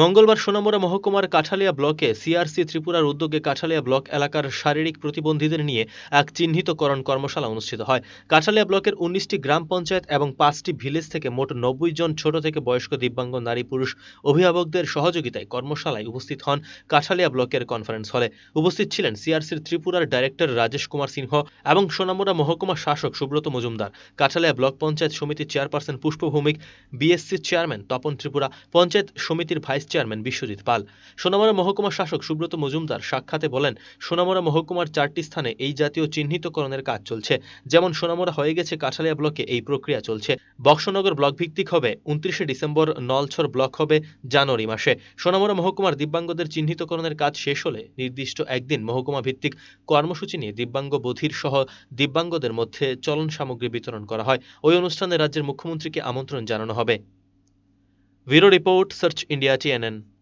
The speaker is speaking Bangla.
মঙ্গলবার সোনামুড়া মহকুমার কাঠালিয়া ব্লকে সিআরসি ত্রিপুরার উদ্যোগে কাঠালিয়া ব্লক এলাকার শারীরিক প্রতিবন্ধীদের নিয়ে এক চিহ্নিতকরণ কর্মশালা অনুষ্ঠিত হয়। কাঠালিয়া ব্লকের উনিশটি গ্রাম পঞ্চায়েত এবং পাঁচটি ভিলেজ থেকে মোট নব্বই জন ছোট থেকে বয়স্ক দিব্যাঙ্গ নারী পুরুষ অভিভাবকদের সহযোগিতায় কর্মশালায় উপস্থিত হন কাঠালিয়া ব্লকের কনফারেন্স হলে। উপস্থিত ছিলেন সিআরসির ত্রিপুরার ডাইরেক্টর রাজেশ কুমার সিংহ এবং সোনামুড়া মহকুমা শাসক সুব্রত মজুমদার। কাঠালিয়া ব্লক পঞ্চায়েত সমিতির চেয়ারপারসন পুষ্প ভৌমিক বিএসসির চেয়ারম্যান তপন ত্রিপুরা, পঞ্চায়েত সমিতির ভাইস চেয়ারম্যান বিশ্বজিৎ পাল। সোনামুড়া মহকুমা শাসক সুব্রত মজুমদার সাক্ষাতে বলেন, সোনামুড়া মহকুমার চারটি স্থানে এই জাতীয় চিহ্নিতকরণের কাজ চলছে। যেমন সোনামুড়া হয়ে গেছে কাঠালিয়া ব্লকে এই প্রক্রিয়া চলছে। বক্সনগর ব্লক ভিত্তিক হবে, উনত্রিশে ডিসেম্বর নলছর ব্লক হবে জানুয়ারি মাসে। সোনামরা মহকুমার দিব্যাঙ্গদের চিহ্নিতকরণের কাজ শেষ হলে নির্দিষ্ট একদিন মহকুমা ভিত্তিক কর্মসূচি নিয়ে দিব্যাঙ্গ বধির সহ দিব্যাঙ্গদের মধ্যে চলন সামগ্রী বিতরণ করা হয়। ওই অনুষ্ঠানে রাজ্যের মুখ্যমন্ত্রীকে আমন্ত্রণ জানানো হবে। Vero Report, Search India CNN.